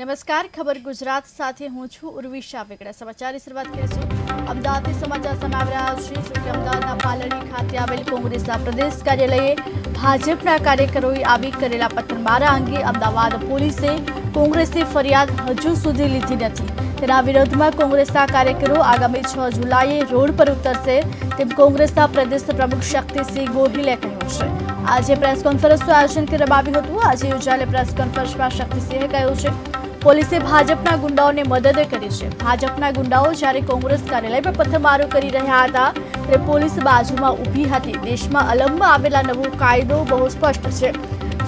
નમસ્કાર, ખબર ગુજરાત સાથે હું છું ઉર્વિશા વેગડા સમાચારની શરૂઆત કરીશું. અમદાવાદથી સમાચાર સામે આવી રહ્યા છે. જોકે અમદાવાદના પાલડી ખાતે આવેલ કોંગ્રેસના પ્રદેશ કાર્યાલયે ભાજપના કાર્યકરોએ આવી કરેલા પથ્થરમારા અંગે અમદાવાદ પોલીસે કોંગ્રેસની ફરિયાદ હજુ સુધી લીધી નથી. તેના વિરોધમાં કોંગ્રેસના કાર્યકરો આગામી છ જુલાઈએ રોડ પર ઉતરશે તેમ કોંગ્રેસના પ્રદેશ પ્રમુખ શક્તિસિંહ ગોહિલે કહ્યું છે. આજે પ્રેસ કોન્ફરન્સનું આયોજન કરવામાં આવ્યું હતું. આજે યોજાયેલી પ્રેસ કોન્ફરન્સમાં શક્તિસિંહે કહ્યું છે પોલીસે ભાજપના ગુંડાઓને મદદ કરી છે. ભાજપના ગુંડાઓ જ્યારે કોંગ્રેસ કાર્યાલય પર પથ્થરમારો કરી રહ્યા હતા, ત્યારે પોલીસ બાજુમાં ઊભી હતી. દેશમાં અલમમાં આવેલા નવો કાયદો બહુ સ્પષ્ટ છે.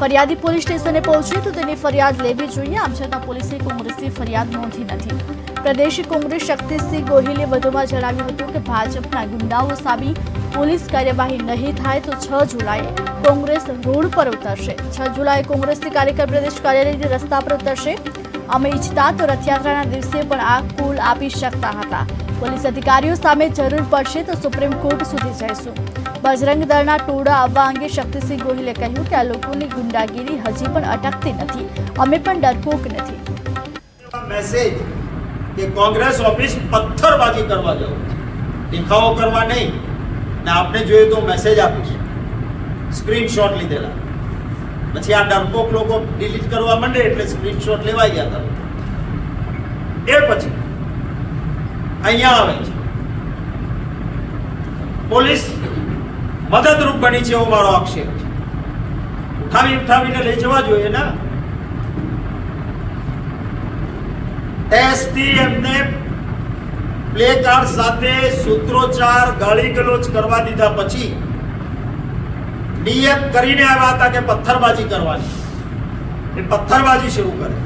ફરિયાદી પોલીસ સ્ટેશને પહોંચે તો તેની ફરિયાદ લેવી જોઈએ, આમ છતાં પોલીસે કોંગ્રેસની ફરિયાદ નોંધી નથી. પ્રદેશ કોંગ્રેસ શક્તિસિંહ ગોહિલે વધુમાં જણાવ્યું હતું કે ભાજપના ગુંડાઓ સામે પોલીસ કાર્યવાહી નહીં થાય તો છ જુલાઈએ કોંગ્રેસ રોડ પર ઉતરશે. છ જુલાઈએ કોંગ્રેસની કાર્યકર પ્રદેશ કાર્યાલયની રસ્તા પર ઉતરશે. અમે ઈચ્છતા તો રથયાત્રાના દિવસે પણ આ કુલ આપી શકતા હતા. પોલીસ અધિકારીઓ સામે જરૂર પડશે તો સુપ્રીમ કોર્ટ સુધી જઈશું. બજરંગ દળના ટોળા આવવા અંગે શક્તિસિંહ ગોહિલે કહ્યું કે આ લોકોની ગુંડાગીરી હજી પણ અટકતી નથી. અમે પણ ડરપોક નથી. મેસેજ કે કોંગ્રેસ ઓફિસ પથ્થરબાજી કરવા જવું દેખાવો કરવા નહીં. ને આપણે જોઈએ તો મેસેજ આપીશ સ્ક્રીનશોટ લીધેલા. પછી આ ડરપોક લોકો ડિલીટ કરવા માંડે એટલે સ્ક્રીનશોટ લેવાઈ ગયા હતા. એ પછી અહીંયા આવે છે. પોલીસ મદદરૂપ બની છે એવો મારો આક્ષેપ છે. ઉઠાવી, ઉઠાવીને લઈ જવા જોઈએ ના. ટેસ્ટથી એમને પ્લે કાર્ડ સાથે સૂત્રોચ્ચાર ગાળી ગલોચ કરવા દીધા પછી નિયત કરીને આવ્યા હતા કે પથ્થરબાજી કરવાની. એ પથ્થરબાજી શરૂ કરે.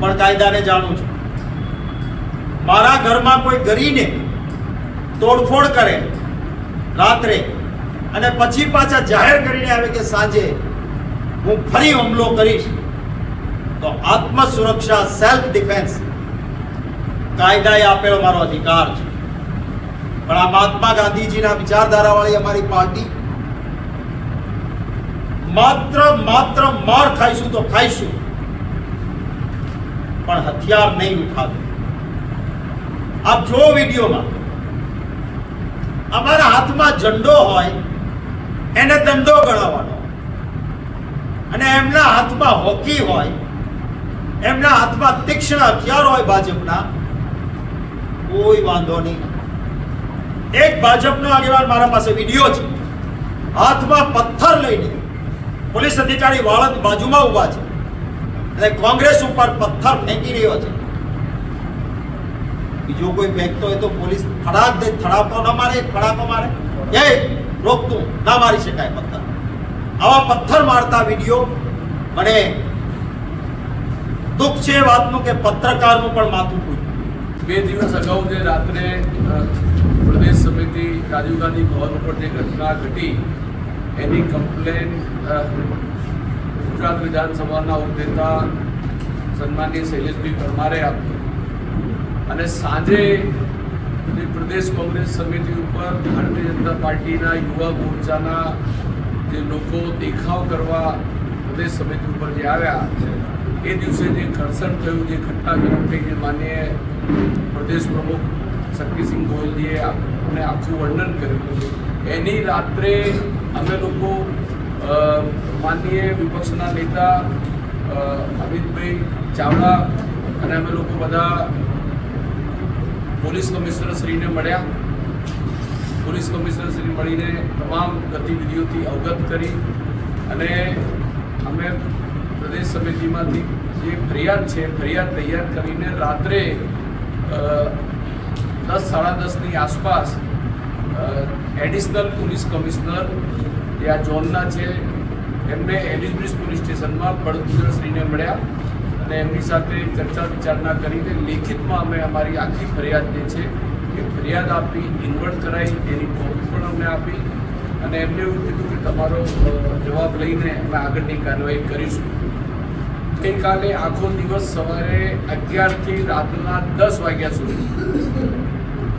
પણ કાયદાને જાણું છું. મારા ઘરમાં કોઈ ગરીને તોડફોડ કરે રાત્રે અને પછી પાછા જાહેર કરીને આવે કે સાંજે હું ફરી હુમલો કરીશ, તો આત્મસુરક્ષા સેલ્ફ ડિફેન્સ કાયદાએ આપેલો મારો અધિકાર છે. પણ આ મહાત્મા ગાંધીજીના વિચારધારાવાળી અમારી પાર્ટી માત્ર માત્ર માર ખાઈશું તો ખાઈશું. પણ હથિયાર નહીં ઉઠાવે. આપ જો વિડીયોમાં. અમારા હાથમાં ઝંડો હોય, એને દંડો ગણાવવાનો. અને એમના હાથમાં હોકી હોય, એમના હાથમાં તીક્ષ્ણ હથિયાર હોય ભાજપના, કોઈ વાંધો નહીં. એક ભાજપનો આગેવાન મારા પાસે વીડિયો છે. હાથમાં પથ્થર લઈને પોલીસ અધિકારી વાળંદ બાજુમાં ઊભા છે. એટલે કોંગ્રેસ ઉપર પથ્થર ફેંકી રહ્યો છે. બીજો કોઈ ફેંકતો હોય તો પોલીસ થડાક દે થડાકો ન મારે થડાકો મારે. એ રોકતું ના મારી શકાય પથ્થર. આવા પથ્થર મારતા વીડિયો મને દુઃખ છે વાતનું કે પત્રકારનું પણ માથું પૂછ્યું બે દિવસ અગાઉ જે રાત્રે પ્રદેશ સમિતિ રાજીવ ગાંધી ભવન ઉપર જે ઘટના ઘટી, એની કમ્પ્લેન ગુજરાત વિધાનસભાના ઉપનેતા સન્માનીય શૈલેષભાઈ પરમારે આપી. અને સાંજે પ્રદેશ કોંગ્રેસ સમિતિ ઉપર ભારતીય જનતા પાર્ટીના યુવા મોરચાના જે લોકો દેખાવ કરવા પ્રદેશ સમિતિ ઉપર જે આવ્યા, એ દિવસે જે ઘર્ષણ થયું, જે ઘટનાક્રમ થઈ, જે માનીય પ્રદેશ પ્રમુખ શક્તિસિંહ ગોયલજીએ આપણે આખું વર્ણન કર્યું એની રાત્રે અમે લોકો માનનીય વિપક્ષના નેતા અમિતભાઈ ચાવડા અને અમે લોકો બધા પોલીસ કમિશનર શ્રીને મળ્યા. પોલીસ કમિશનર શ્રી મળીને તમામ ગતિવિધિઓથી અવગત કરી અને અમે પ્રદેશ સમિતિમાંથી જે ફરિયાદ છે, ફરિયાદ તૈયાર કરીને રાત્રે દસ સાડા દસની આસપાસ એડિશનલ પોલીસ કમિશનર, જે આ ઝોનના છે, એમને એલિઝબ્રિજ પોલીસ સ્ટેશનમાં શ્રીને મળ્યા અને એમની સાથે ચર્ચા વિચારણા કરીને લેખિતમાં અમે અમારી આખી ફરિયાદ જે છે, એ ફરિયાદ આપી ઇન્વર્ટ કરાવી એની કોપી પણ અમને આપી અને એમને એવું કીધું કે તમારો જવાબ લઈને અમે આગળની કાર્યવાહી કરીશું. ગઈકાલે આખો દિવસ સવારે અગિયારથી રાતના દસ વાગ્યા સુધી.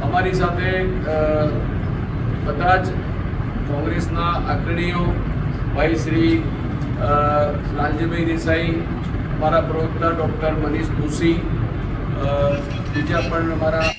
અમારી સાથે બધા જ કોંગ્રેસના અગ્રણીઓ, ભાઈ શ્રી લાલજીભાઈ દેસાઈ, મારા પ્રવક્તા ડૉક્ટર મનીષ દોશી બીજા પણ મારા